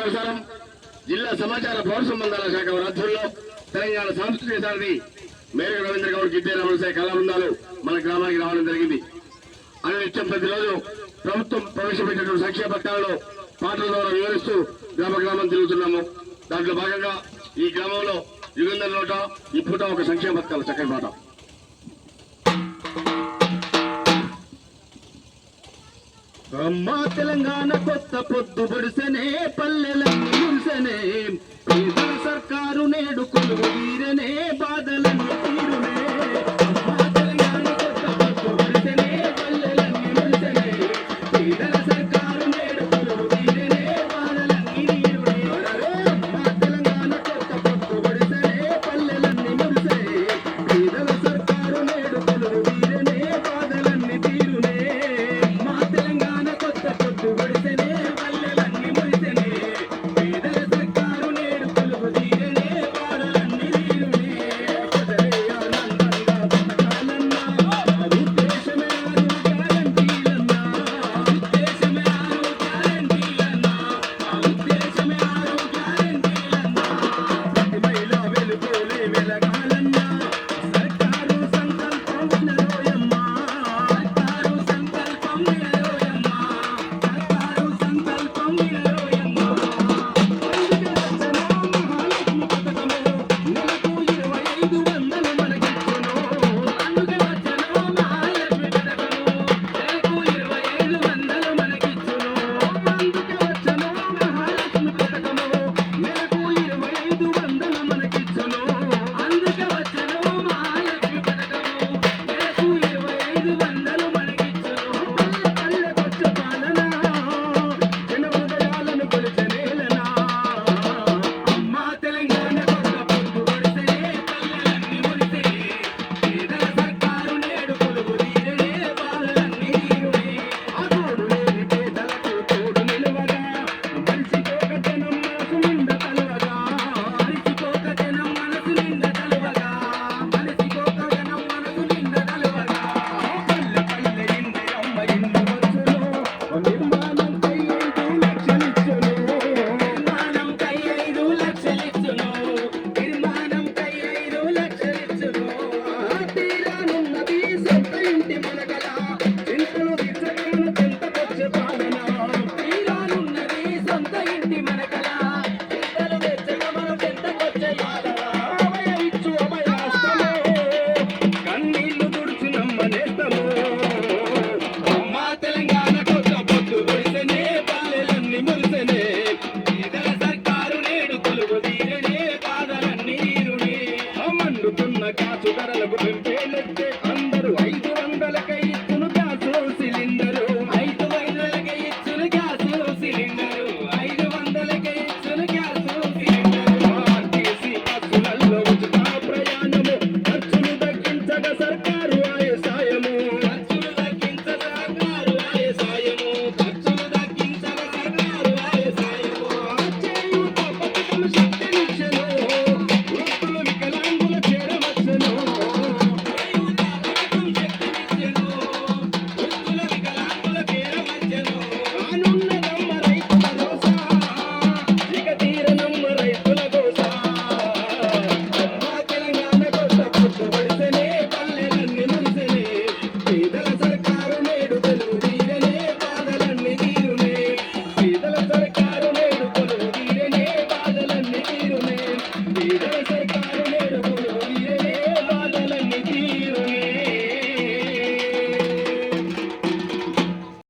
ప్రసారం. జిల్లా సమాచార పౌర సంబంధాల శాఖ వారి ఆధ్వర్యంలో తెలంగాణ సాంస్కృతిక సారథి మేరకు రవీంద్ర గౌడ్ గిద్దే రమణసాయి కళా బృందాలు మన గ్రామానికి రావడం జరిగింది. అనే నిత్యం ప్రతిరోజు ప్రభుత్వం ప్రవేశపెట్టినటువంటి సంక్షేమ పథకాలను పాటల ద్వారా వివరిస్తూ గ్రామ గ్రామం తిరుగుతున్నాము. దాంట్లో భాగంగా ఈ గ్రామంలో యుగంధర్ నోట ఇప్పుట ఒక సంక్షేమ పథకాలు చక్కని పాట. అమ్మా తెలంగాణ కొత్త పొద్దు పొడిసెనే పల్లెలన్నీ చుకరలకు